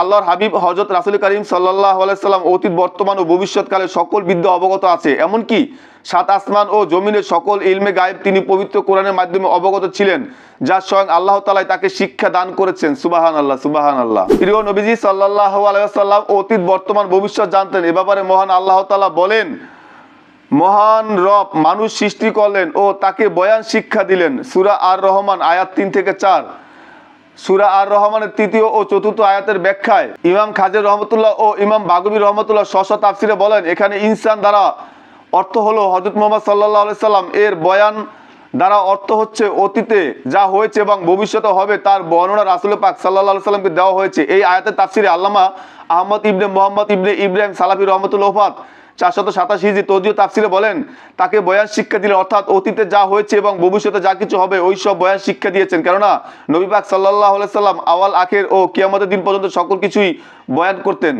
আল্লাহর হাবিব হজরত রাসুল করিম সাল্লাহ আলাইসাল্লাম অতীত, বর্তমান ও ভবিষ্যৎকালে সকল বিদ্যা অবগত আছে। এমনকি সাত আসমান ও জমিনের সকল ইলমে গায়েব তিনি পবিত্র কোরআনের মাধ্যমে অবগত ছিলেন, যা স্বয়ং আল্লাহ তালাই তাকে শিক্ষা দান করেছেন। সুবাহান আল্লাহ সুবাহান আল্লাহ প্রিয় নবীজি সাল্লাহ আলাইসাল্লাম অতীত, বর্তমান, ভবিষ্যৎ জানতেন। এ ব্যাপারে মহান আল্লাহ তালা বলেন, মহান রব মানুষ সৃষ্টি করলেন ও তাকে বয়ান শিক্ষা দিলেন। সুরা আর রহমান আয়াত তিন থেকে চার। সুরা আর রহমানের তৃতীয় ও চতুর্থ আয়াতের ব্যাখ্যায় ইমাম খাজের রহমতুল্লাহ ও ইমাম বাগবী রহমতুল্লাহ স্ব তাফসিরে বলেন, এখানে ইনসান দ্বারা অর্থ হলো হজরত মোহাম্মদ সাল্লাহ সাল্লাম এর বয়ান দ্বারা অর্থ হচ্ছে অতীতে যা হয়েছে এবং ভবিষ্যতে হবে তার বর্ণনা রাসুল পাক সাল্লাহ সাল্লামকে দেওয়া হয়েছে। এই আয়াতের তাফসিরে আল্লামা আহমদ ইবনে মোহাম্মদ ইবনে ইব্রাহিম সালাফি রহমতুল চারশত সাতাশি হিজি তদীয় তাফসিলে বলেন, তাকে বয়ান শিক্ষা দিলেন অর্থাৎ অতীতে যা হয়েছে এবং ভবিষ্যতে যা কিছু হবে, ওই সব বয়ান শিক্ষা দিয়েছেন। কেননা, নবী পাক সাল্লাহ সাল্লাম আওয়াল আখের ও কিয়ামতের দিন পর্যন্ত সকল কিছুই বয়ান করতেন।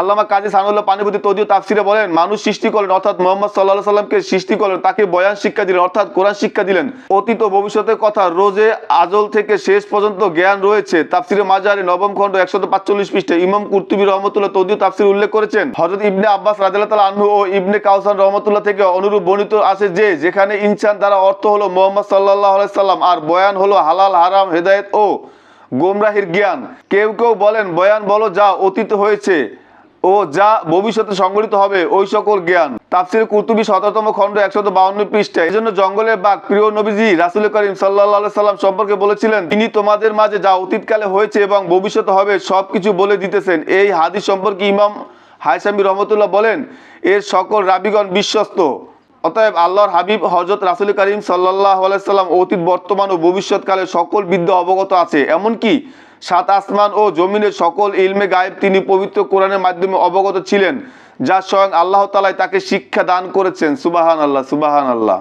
আল্লামা কাজী সানুল্লাহ পানিপতি তদীয় তাফসিরে বলেন, মানুষ সৃষ্টি করলেন, অর্থাৎ মোহাম্মদ সাল্লাহ সাল্লামকে সৃষ্টি করলেন, তাকে বয়ান শিক্ষা দিলেন, অর্থাৎ কোরআন শিক্ষা দিলেন। অতীত ভবিষ্যতের কথা রোজে আজল থেকে শেষ পর্যন্ত জ্ঞান রয়েছে। তাফসিরে মাজারে নবম খণ্ড একশত পাঁচচল্লিশ পৃষ্ঠে ইমাম কুর্তুবী রহমতুল্লাহ তদীয় তাফসির উল্লেখ করেছেন হজরত ইবনে আব্বাস রাজাল্লাহ তালা আনহু ও ইবনে কাউসান রহমতুল্লাহ থেকে অনুরূপ বর্ণিত আছে যে, যেখানে ইনসান দ্বারা অর্থ হলো মোহাম্মদ সাল্লাহ সাল্লাম আর বয়ান হলো হালাল, হারাম, হেদায়েত ও গোমরাহির জ্ঞান। কেউ কেউ বলেন, বয়ান বলো যা অতীত হয়েছে। ও যা ভবিষ্যতে সংগঠিত হবে, ওই সকল জ্ঞান। তাফসির কুতুবি শততম খণ্ড, একশত বাউন্ন পৃষ্ঠা এই জন্য জঙ্গলের বাঘ, প্রিয় নবীজি, রাসুল করিম সাল্লাহ সাল্লাম সম্পর্কে বলেছিলেন, তিনি তোমাদের মাঝে যা অতীতকালে হয়েছে এবং ভবিষ্যতে হবে, সবকিছু বলে দিতেছেন। এই হাদিস সম্পর্কে ইমাম হাইসামি রহমতুল্লাহ বলেন, এর সকল রাবিগণ বিশ্বস্ত। অতএব আল্লাহর হাবিব হজরত রাসুল করিম সাল্লাহ আলাইসাল্লাম অতীত, বর্তমান ও ভবিষ্যৎকালে সকল বিদ্যা অবগত আছে। এমনকি সাত আসমান ও জমিনের সকল ইলমে গায়েব তিনি পবিত্র কোরআনের মাধ্যমে অবগত ছিলেন, যা স্বয়ং আল্লাহ তালাই তাকে শিক্ষা দান করেছেন। সুবাহান আল্লাহ সুবাহান আল্লাহ